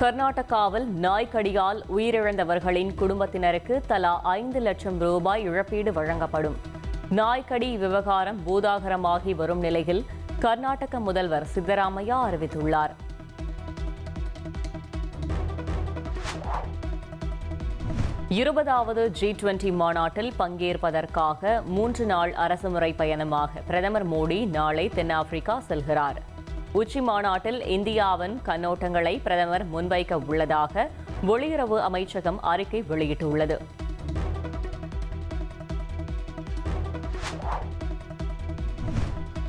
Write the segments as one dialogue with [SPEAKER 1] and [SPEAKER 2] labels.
[SPEAKER 1] கர்நாடகாவில் நாய்க்கடியால் உயிரிழந்தவர்களின் குடும்பத்தினருக்கு தலா ஐந்து லட்சம் ரூபாய் இழப்பீடு வழங்கப்படும். நாய்க்கடி விவகாரம் பூதாகரமாகி வரும் நிலையில் கர்நாடக முதல்வர் சித்தராமையா அறிவித்துள்ளார். இருபதாவது ஜி டுவெண்டி மாநாட்டில் பங்கேற்பதற்காக மூன்று நாள் அரசுமுறை பயணமாக பிரதமர் மோடி நாளை தென்னாப்பிரிக்கா செல்கிறார். உச்சி மாநாட்டில் இந்தியாவின் கண்ணோட்டங்களை பிரதமர் முன்வைக்க உள்ளதாக வெளியுறவு அமைச்சகம் அறிக்கை வெளியிட்டுள்ளது.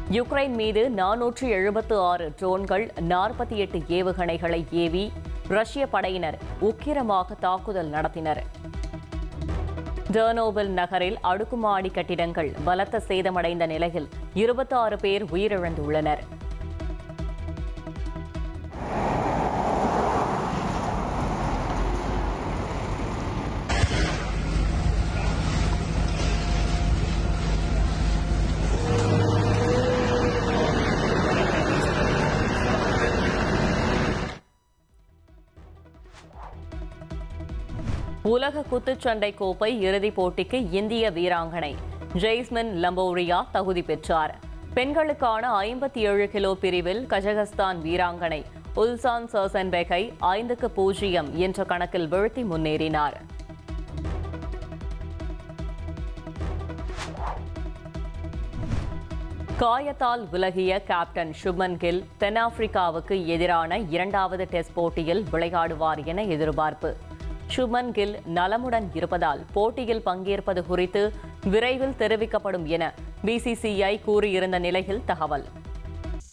[SPEAKER 1] யுக்ரைன் மீது நானூற்று எழுபத்து ஆறு ட்ரோன்கள் நாற்பத்தி எட்டு ஏவுகணைகளை ஏவி ரஷ்ய படையினர் உக்கிரமாக தாக்குதல் நடத்தினர். டர்னோபில் நகரில் அடுக்குமாடி கட்டிடங்கள் பலத்த சேதமடைந்த நிலையில் இருபத்தி ஆறு பேர் உயிரிழந்துள்ளனர். உலக குத்துச்சண்டை கோப்பை இறுதிப் போட்டிக்கு இந்திய வீராங்கனை. ஜெய்ஸ்மின் லம்போரியா தகுதி பெற்றார். பெண்களுக்கான ஐம்பத்தி ஏழு கிலோ பிரிவில் கஜகஸ்தான் வீராங்கனை உல்சான் சர்சன்பெகை ஐந்துக்கு பூஜ்ஜியம் என்ற கணக்கில் வீழ்த்தி முன்னேறினார். காயத்தால் விலகிய கேப்டன் சுப்மன் கில் தென்னாப்பிரிக்காவுக்கு எதிரான இரண்டாவது டெஸ்ட் போட்டியில் விளையாடுவார் என எதிர்பார்ப்பு. சுமன் கில் நலமுடன் இருப்பதால் போட்டியில் பங்கேற்பது குறித்து விரைவில் தெரிவிக்கப்படும் என பிசிசிஐ கூறியிருந்த நிலையில் தகவல்.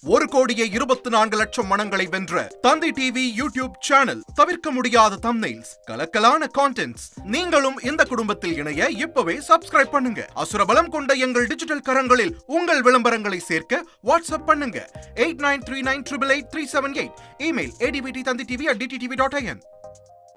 [SPEAKER 2] ஒரு கோடியே இருபத்தி நான்கு லட்சம் மனங்களை வென்ற தந்தி டிவி யூடியூப் சேனல் தவிர்க்க முடியாத தம்னைல்ஸ் கலக்கலான கான்டென்ட்ஸ் நீங்களும் இந்த குடும்பத்தில் இணைய இப்பவே சப்ஸ்கிரைப் பண்ணுங்க. அசுரபலம் கொண்ட எங்கள் டிஜிட்டல் கரங்களில் உங்கள் விளம்பரங்களை சேர்க்க வாட்ஸ்அப் பண்ணுங்க. Eight nine three nine triple eight three seven eight email ஏடிபிடி Thanthi TV at DTTV dot IN